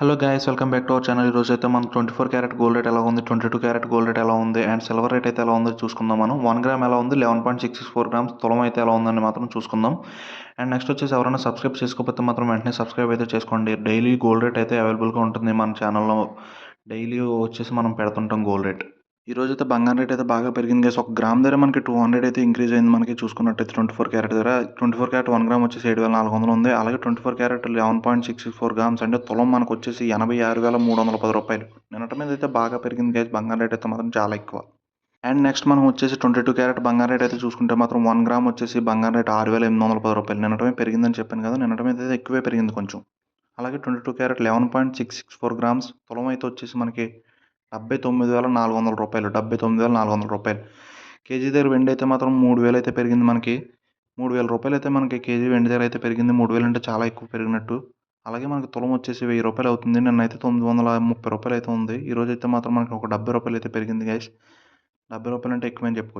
Hello guys welcome back to our channel ఈరోజు అయితే మనం twenty four carat gold rate ఎలా ఉంది twenty two carat gold rate ఎలా ఉంది అండ్ సిల్వర్ రేట్ అయితే ఎలా ఉందో చూసుకుందాం మనం. వన్ గ్రామ్ ఎలా ఉంది eleven point six six four grams తులం అయితే ఎలా ఉందని మాత్రం చూసుకుందాం. అండ్ నెక్స్ట్ వచ్చేసి ఎవరైనా సబ్స్క్రైబ్ చేసుకోకపోతే మాత్రం వెంటనే సబ్స్క్రైబ్ అయితే చేసుకోండి. డైలీ గోల్డ్ రేట్ అయితే అవైలబుల్గా ఉంటుంది మన ఛానల్లో డైలీ వచ్చేసి మనం పెడుతుంటాం గోల్డ్ రేట్ ఈ రోజు అయితే బంగారం రేట్ అయితే బాగా పెరిగింది గైస్ ఒక గ్రామ్ దగ్గర మనకి టూ హండ్రెడ్ అయితే ఇంక్రీజ్ అయింది మనకి చూసుకున్నట్టయితే ట్వంటీ ఫోర్ క్యారెట్ దగ్గర twenty four carat one gram వచ్చేసి ఏడు వేల నాలుగు వందలు ఉంది. అలాగే twenty four carat eleven point six six four grams అంటే తులం మనకు వచ్చేసి ఎనభై ఆరు వేల మూడు వందల పది రూపాయలు. నిన్నటి మీద అయితే బాగా పెరిగింది గైస్ బంగారం రేట్ అయితే మాత్రం చాలా ఎక్కువ. అండ్ నెక్స్ట్ మనం వచ్చేసి ట్వంటీ టూ క్యారెట్ బంగారం రేట్ అయితే చూసుకుంటే మాత్రం వన్ గ్రామ్ వచ్చేసి బంగారం రేట్ ఆరు వేల ఎనిమిది వందల పది రూపాయలు. నిన్నటమే పెరిగిందని చెప్పాను కదా నిన్నటి మీద అయితే ఎక్కువే పెరిగింది కొంచెం. అలాగే twenty two carat eleven point six six four grams తులం అయితే వచ్చేసి మనకి డెబ్బై తొమ్మిది వేల నాలుగు వందల రూపాయలు డెబ్బై తొమ్మిది వేల నాలుగు వందల రూపాయలు. కేజీ దగ్గర వెండి అయితే మాత్రం మూడు వేలు అయితే పెరిగింది మనకి. మూడు వేల రూపాయలు అయితే మనకి కేజీ వెండి దగ్గర అయితే పెరిగింది. మూడు వేలు అంటే చాలా ఎక్కువ పెరిగినట్టు. అలాగే మనకి తులం వచ్చేసి వెయ్యి రూపాయలు అవుతుంది. నిన్న అయితే తొమ్మిది వందల ముప్పై రూపాయలు అయితే ఉంది. ఈరోజు అయితే మాత్రం మనకి ఒక డెబ్బై రూపాయలు అయితే పెరిగింది గైస్ డెబ్బై రూపాయలు అంటే ఎక్కువని చెప్పుకోవచ్చు.